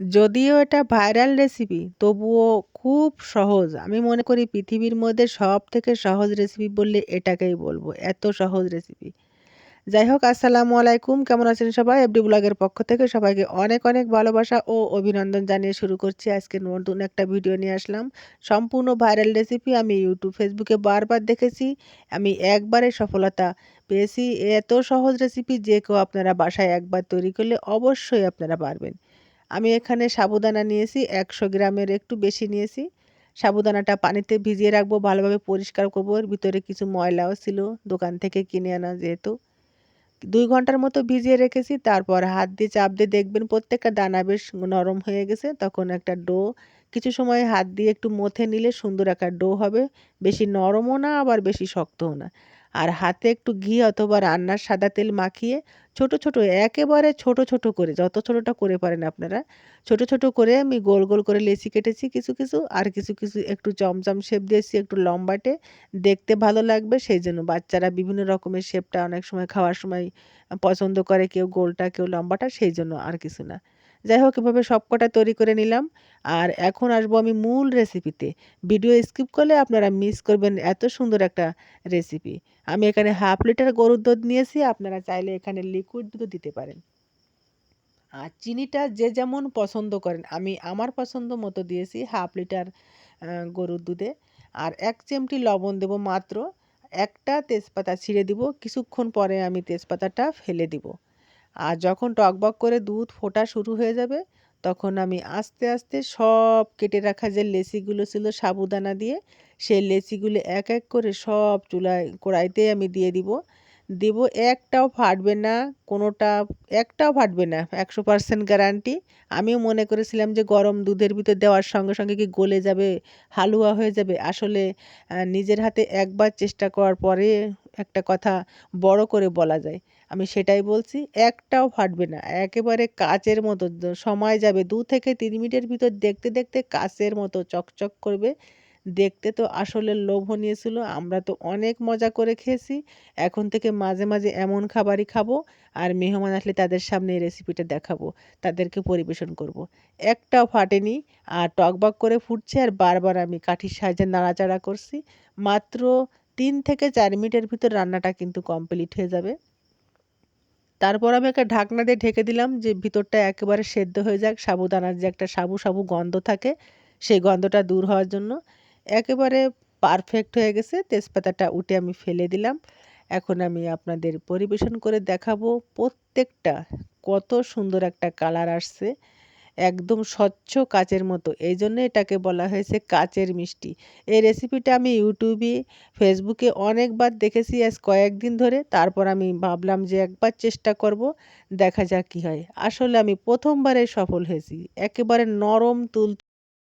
যদিও এটা viral recipe তবুও খুব সহজ। আমি মনে করি পৃথিবীর মধ্যে সব থেকে সহজ রেসিপি বললে এটাকেই বলব, এত সহজ রেসিপি যাই হোক, আসসালামু আলাইকুম, কেমন আছেন সবাই? এফডি ব্লগের পক্ষ থেকে সবাইকে অনেক অনেক ভালোবাসা ও অভিনন্দন জানিয়ে শুরু করছি। আজকে নতুন একটা ভিডিও নিয়ে আসলাম। সম্পূর্ণ ভাইরাল রেসিপি আমি ইউটিউব ফেসবুকে বারবার দেখেছি। আমি একবারে সফলতা পেয়েছি। এত সহজ রেসিপি যে কেউ আপনারা বাসায় একবার তৈরি করলে অবশ্যই আপনারা পারবেন। আমি এখানে সাবুদানা নিয়েছি, একশো গ্রামের একটু বেশি নিয়েছি। সাবুদানাটা পানিতে ভিজিয়ে রাখব, ভালোভাবে পরিষ্কার করব। ভিতরে কিছু ময়লাও ছিল দোকান থেকে কিনে আনা যেহেতু। দুই ঘণ্টার মতো ভিজিয়ে রেখেছি, তারপর হাত দিয়ে চাপ দিয়ে দেখবেন প্রত্যেকটা দানা বেশ নরম হয়ে গেছে, তখন একটা ডো। কিছু সময় হাত দিয়ে একটু মথে নিলে সুন্দর একটা ডো হবে, বেশি নরমও না, আবার বেশি শক্তও না। আর হাতে একটু ঘি অথবা রান্নার সাদা তেল মাখিয়ে ছোট ছোট, একেবারে ছোট ছোট করে, যত ছোটটা করে পারেন আপনারা, ছোট ছোট করে আমি গোল গোল করে লেচি কেটেছি কিছু কিছু আর কিছু কিছু একটু চমচম শেপ দিয়েছি, একটু লম্বাটে, দেখতে ভালো লাগবে সেই জন্য। বাচ্চারা বিভিন্ন রকমের শেপটা অনেক সময় খাওয়ার সময় পছন্দ করে, কেউ গোলটা, কেউ লম্বাটা, সেই জন্য আর কিছু না। যাই হোক, এভাবে সবকটা তৈরি করে নিলাম। আর এখন আসব আমি মূল রেসিপিতে ভিডিও স্কিপ করলে আপনারা মিস করবেন এত সুন্দর একটা রেসিপি আমি এখানে হাফ লিটার গরুর দুধ নিয়েছি, আপনারা চাইলে এখানে লিকুইড দুধও দিতে পারেন। আর চিনিটা যে যেমন পছন্দ করেন, আমি আমার পছন্দ মতো দিয়েছি হাফ লিটার গরুর দুধে। আর এক চিমটি লবণ দেব মাত্র। একটা তেজপাতা ছিঁড়ে দিব, কিছুক্ষণ পরে আমি তেজপাতাটা ফেলে দিব। আর যখন টকবক করে দুধ ফোটা শুরু হয়ে যাবে, তখন আমি আস্তে আস্তে সব কেটে রাখা যে লেচিগুলো ছিল সাবুদানা দিয়ে, সেই লেচিগুলো এক এক করে সব চুলায় কড়াইতে আমি দিয়ে দিব। দেব একটাও ফাটবে না, কোনোটা, একটাও ফাটবে না, একশো পার্সেন্ট গ্যারান্টি আমিও মনে করেছিলাম যে গরম দুধের ভিতর দেওয়ার সঙ্গে সঙ্গে কি গলে যাবে, হালুয়া হয়ে যাবে। আসলে নিজের হাতে একবার চেষ্টা করার পরে একটা কথা বড় করে বলা যায়। আমি সেটাই বলছি, একটাও ফাটবে না। একেবারে কাচের মতো সময় যাবে দু থেকে তিন মিনিটের ভিতর দেখতে দেখতে কাচের মতো চকচক করবে। দেখতে তো আসলে লোভনীয় ছিল, আমরা তো অনেক মজা করে খেয়েছি। এখন থেকে মাঝে মাঝে এমন খাবারই খাব আর মেহমান আসলে তাদের সামনে রেসিপিটা দেখাবো, তাদেরকে পরিবেশন করব। একটাও ফাটেনি আর টকবক করে ফুটছে আর বারবার আমি কাঠির সাহায্যে নাড়াচাড়া করছি। মাত্র তিন থেকে চার মিনিটের ভিতর রান্নাটা কিন্তু কমপ্লিট হয়ে যাবে। তারপর আমি একটা ঢাকনা দিয়ে ঢেকে দিলাম যে ভিতরটা একেবারে সেদ্ধ হয়ে যাক, সাবুদানার যে একটা সাবু সাবু গন্ধ থাকে, সেই গন্ধটা দূর হওয়ার জন্য। একেবারে পারফেক্ট হয়ে গেছে, তেজপাতাটা উঠে আমি ফেলে দিলাম। এখন আমি আপনাদের পরিবেশন করে দেখাবো প্রত্যেকটা কত সুন্দর একটা কালার আসছে। একদম স্বচ্ছ কাচের মতো। এই জন্য এটাকে বলা হয়েছে কাচের মিষ্টি। এই রেসিপিটা আমি ইউটিউবে ফেসবুকে অনেকবার দেখেছি আজ কয়েকদিন ধরে। তারপর আমি ভাবলাম যে একবার চেষ্টা করব, দেখা যাক কী হয়। আসলে আমি প্রথমবারে সফল হয়েছি। একেবারে নরম, তুল